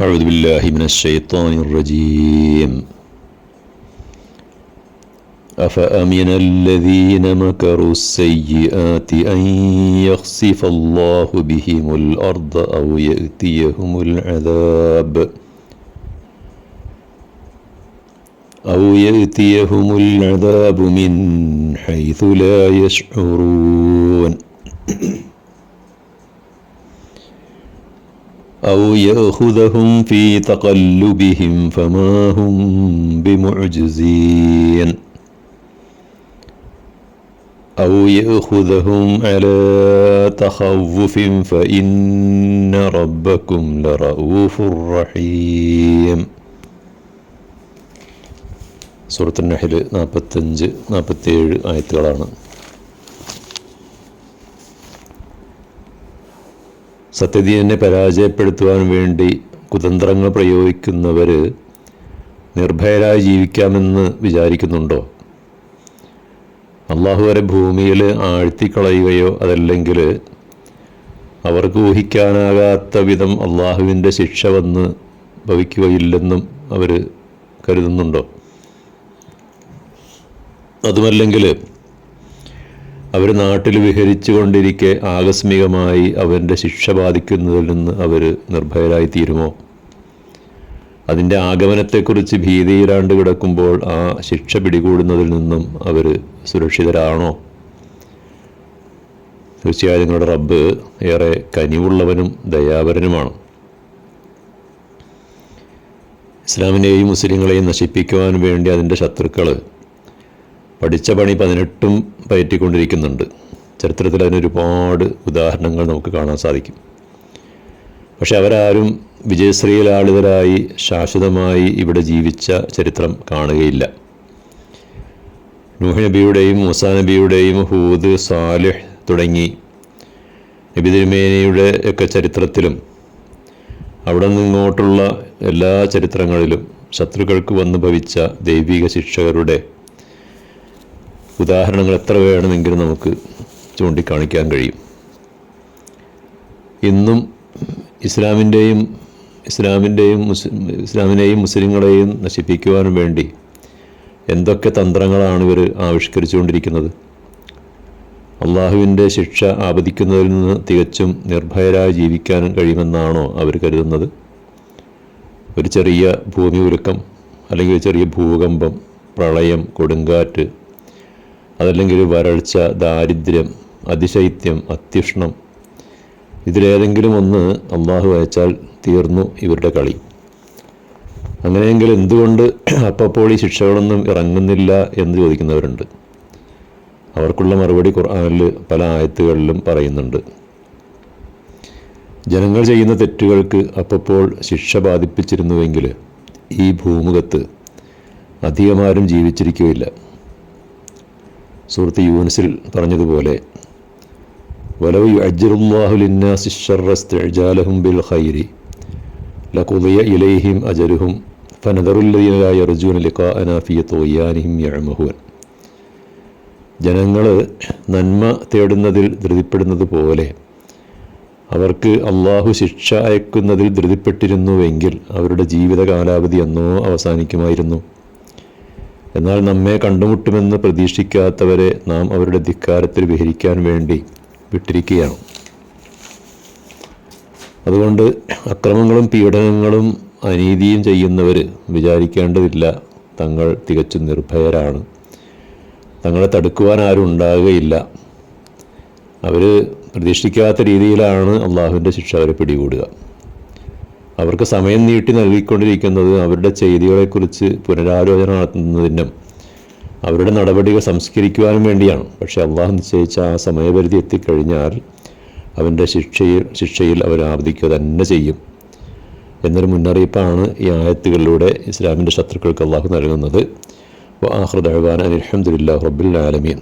أعوذ بالله من الشيطان الرجيم. أفأمن الذين مكروا السيئات أن يخسف الله بهم الأرض أو يأتيهم العذاب أو يأتيهم العذاب من حيث لا يشعرون. أو يأخذهم في تقلبهم فما هم بمعجزين أو يأخذهم على تخوف فإن ربكم لرؤوف رحيم സൂറത്ത് നഹിൽ നാൽപ്പത്തഞ്ച് നാൽപ്പത്തേഴ് ആയത്തുകളാണ് സത്യദീനെ പരാജയപ്പെടുത്തുവാൻ വേണ്ടി കുതന്ത്രങ്ങൾ പ്രയോഗിക്കുന്നവർ നിർഭയരായി ജീവിക്കാമെന്ന് വിചാരിക്കുന്നുണ്ടോ? അള്ളാഹു വരെ ഭൂമിയിൽ ആഴ്ത്തിക്കളയുകയോ അതല്ലെങ്കിൽ അവർക്ക് ഊഹിക്കാനാകാത്ത വിധം അള്ളാഹുവിന്റെ ശിക്ഷ വന്ന് ഭവിക്കുകയില്ലെന്നും അവർ കരുതുന്നുണ്ടോ? അതുമല്ലെങ്കിൽ അവർ നാട്ടിൽ വിഹരിച്ചു കൊണ്ടിരിക്കെ ആകസ്മികമായി അവന്റെ ശിക്ഷ ബാധിക്കുന്നതിൽ നിന്ന് അവർ നിർഭയരായി തീരുമോ? അതിന്റെ ആഗമനത്തെക്കുറിച്ച് ഭീതിയിലാണ്ട് കിടക്കുമ്പോൾ ആ ശിക്ഷ പിടികൂടുന്നതിൽ നിന്നും അവർ സുരക്ഷിതരാണോ? തീർച്ചയായും നിങ്ങളുടെ റബ്ബ് ഏറെ കനിവുള്ളവനും ദയാപരനുമാണ്. ഇസ്ലാമിനെയും മുസ്ലിങ്ങളെയും നശിപ്പിക്കുവാൻ വേണ്ടി അതിന്റെ ശത്രുക്കൾ പഠിച്ച പണി പതിനെട്ടും പയറ്റിക്കൊണ്ടിരിക്കുന്നുണ്ട്. ചരിത്രത്തിൽ അതിനൊരുപാട് ഉദാഹരണങ്ങൾ നമുക്ക് കാണാൻ സാധിക്കും. പക്ഷെ അവരാരും വിജയശ്രീലാളിതരായി ശാശ്വതമായി ഇവിടെ ജീവിച്ച ചരിത്രം കാണുകയില്ല. നൂഹ് നബിയുടെയും മുസാ നബിയുടെയും ഹൂദ് സാലിഹ് തുടങ്ങി നബി തിരുമേനയുടെ ഒക്കെ ചരിത്രത്തിലും അവിടെ നിന്നിങ്ങോട്ടുള്ള എല്ലാ ചരിത്രങ്ങളിലും ശത്രുക്കൾക്ക് വന്നു ഭവിച്ച ദൈവിക ശിക്ഷകരുടെ ഉദാഹരണങ്ങൾ എത്ര വേണമെങ്കിലും നമുക്ക് ചൂണ്ടിക്കാണിക്കാൻ കഴിയും. ഇന്നും ഇസ്ലാമിന്റെയും ഇസ്ലാമിന്റെയും ഇസ്ലാമിനെയും മുസ്ലിങ്ങളെയും നശിപ്പിക്കുവാനും വേണ്ടി എന്തൊക്കെ തന്ത്രങ്ങളാണ് ഇവർ ആവിഷ്കരിച്ചുകൊണ്ടിരിക്കുന്നത്? അള്ളാഹുവിന്റെ ശിക്ഷ ആപതിക്കുന്നതിൽ നിന്ന് തികച്ചും നിർഭയരായി ജീവിക്കാനും കഴിയുമെന്നാണോ അവർ കരുതുന്നത്? ഒരു ചെറിയ ഭൂമി ഉരുക്കം അല്ലെങ്കിൽ ചെറിയ ഭൂകമ്പം പ്രളയം കൊടുങ്കാറ്റ് അതല്ലെങ്കിൽ വരൾച്ച ദാരിദ്ര്യം അതിശൈത്യം അത്യുഷ്ണം ഇതിലേതെങ്കിലും ഒന്ന് അള്ളാഹു അയച്ചാൽ തീർന്നു ഇവരുടെ കളി. അങ്ങനെയെങ്കിൽ എന്തുകൊണ്ട് അപ്പപ്പോൾ ഈ ശിക്ഷകളൊന്നും ഇറങ്ങുന്നില്ല എന്ന് ചോദിക്കുന്നവരുണ്ട്. അവർക്കുള്ള മറുപടി ഖുർആാനിൽ പല ആയത്തുകളിലും പറയുന്നുണ്ട്. ജനങ്ങൾ ചെയ്യുന്ന തെറ്റുകൾക്ക് അപ്പപ്പോൾ ശിക്ഷ ബാധിപ്പിച്ചിരുന്നുവെങ്കിൽ ഈ ഭൂമുഖത്ത് അധികമാരും ജീവിച്ചിരിക്കുകയില്ല. സുഹൃത്ത് യൂനസിൽ പറഞ്ഞതുപോലെ ജനങ്ങൾ നന്മ തേടുന്നതിൽ ധൃതിപ്പെടുന്നത് പോലെ അവർക്ക് അള്ളാഹു ശിക്ഷ അയക്കുന്നതിൽ ധൃതിപ്പെട്ടിരുന്നുവെങ്കിൽ അവരുടെ ജീവിത കാലാവധി എന്നോ അവസാനിക്കുമായിരുന്നു. എന്നാൽ നമ്മെ കണ്ടുമുട്ടുമെന്ന് പ്രതീക്ഷിക്കാത്തവരെ നാം അവരുടെ ധിക്കാരത്തിൽ വിഹരിക്കാൻ വേണ്ടി വിട്ടിരിക്കുകയാണ്. അതുകൊണ്ട് അക്രമങ്ങളും പീഡനങ്ങളും അനീതിയും ചെയ്യുന്നവർ വിചാരിക്കേണ്ടതില്ല. തങ്ങൾ തികച്ചും നിർഭയരാണ്. തങ്ങളെ തടുക്കുവാൻ ആരും ഉണ്ടാകുകയില്ല. അവർ പ്രതീക്ഷിക്കാത്ത രീതിയിലാണ് അള്ളാഹുവിന്റെ ശിക്ഷ അവരെ പിടികൂടുക. അവർക്ക് സമയം നീട്ടി നൽകിക്കൊണ്ടിരിക്കുന്നത് അവരുടെ ചെയ്തികളെക്കുറിച്ച് പുനരാലോചന നടത്തുന്നതിനും അവരുടെ നടപടികൾ സംസ്കരിക്കുവാനും വേണ്ടിയാണ്. പക്ഷേ അള്ളാഹു നിശ്ചയിച്ച ആ സമയപരിധി എത്തിക്കഴിഞ്ഞാൽ അവന്റെ ശിക്ഷയിൽ ശിക്ഷയിൽ അവർ ആവർത്തിക്കുക തന്നെ ചെയ്യും. എന്നൊരു മുന്നറിയിപ്പാണ് ഈ ആയത്തുകളിലൂടെ ഇസ്ലാമിന്റെ ശത്രുക്കൾക്ക് അള്ളാഹു നൽകുന്നത്. ആഹ്റദ് അഹ്വാൻ അലഹമുല്ലാ റബ്ബുൽ ആലമീൻ.